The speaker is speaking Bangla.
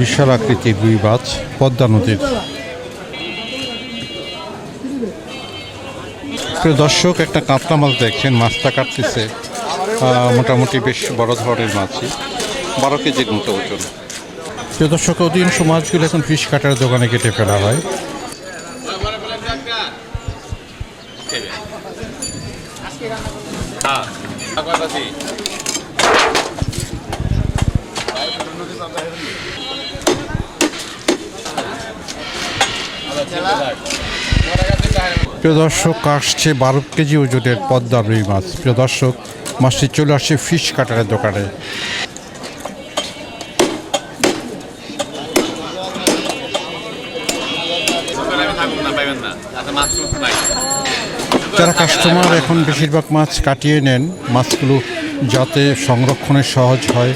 বিশাল আকৃতির দুই মাছ, পদ্মা নদীর। দর্শক, একটা কাতলা মাছ দেখছেন, মাছটা কাটতেছে। মোটামুটি বেশ বড় ধরনের মাছই। বারো কেজির মতো ওজন। প্রিয় দর্শক অধিকাংশ মাছগুলো এখন ফিশ কাটার দোকানে কেটে ফেলা হয়। প্রিয় দর্শক, আসছে বারো কেজি ওজনের পদ্মা রুই মাছ। প্রিয় দর্শক, মাছটি চলে আসছে ফিশ কাটারের দোকানে। যারা কাস্টমার এখন বেশিরভাগ মাছ কাটিয়ে নেন। মাছগুলো যাতে সংরক্ষণে সহজ হয়